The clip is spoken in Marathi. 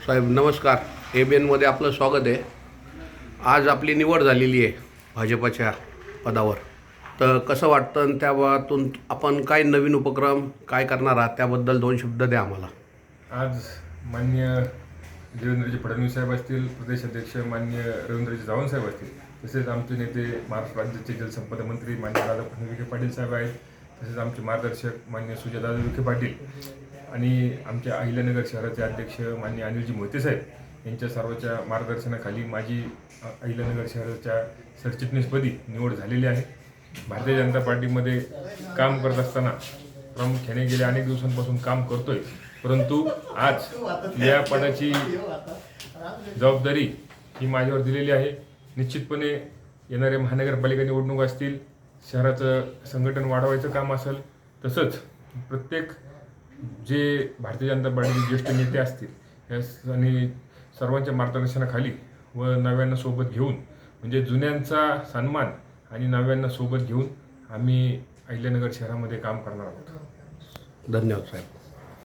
साहेब नमस्कार. ए बी एनमध्ये आपलं स्वागत आहे. आज आपली निवड झालेली आहे भाजपाच्या पदावर. तर कसं वाटतं आणि त्यातून आपण काय नवीन उपक्रम काय करणार आहात? त्याबद्दल दोन शब्द द्या आम्हाला. आज मान्य देवेंद्रजी फडणवीस साहेब असतील प्रदेश अध्यक्ष मान्य रवींद्रजी चव्हाण साहेब असतील तसेच आमचे नेते महाराष्ट्र राज्याचे जलसंपदा मंत्री मान्य राधाकृष्ण विखे पाटील साहेब आहेत तसेच आमचे मार्गदर्शक मान्य सुजयदादा विखे पाटील आणि आमच्या अहिल्यानगर शहराचे अध्यक्ष मान्य अनिलजी मोहिते साहेब यांच्या सर्वांच्या मार्गदर्शनाखाली माझी अहिल्यानगर शहराच्या सरचिटणीसपदी निवड झालेली आहे. भारतीय जनता पार्टीमध्ये काम करत असताना प्रामुख्याने गेल्या अनेक दिवसांपासून काम करतोय. परंतु आज या पदाची जबाबदारी ही माझ्यावर दिलेली आहे. निश्चितपणे येणाऱ्या महानगरपालिका निवडणूक असतील शहराचं संघटन वाढवायचं काम असेल तसंच प्रत्येक जे भारतीय जनता पार्टीचे ज्येष्ठ नेते असतील या आणि सर्वांच्या मार्गदर्शनाखाली व नव्यांना सोबत घेऊन म्हणजे जुन्यांचा सन्मान आणि नव्यांना सोबत घेऊन आम्ही अहिल्यानगर शहरामध्ये काम करणार आहोत. धन्यवाद साहेब.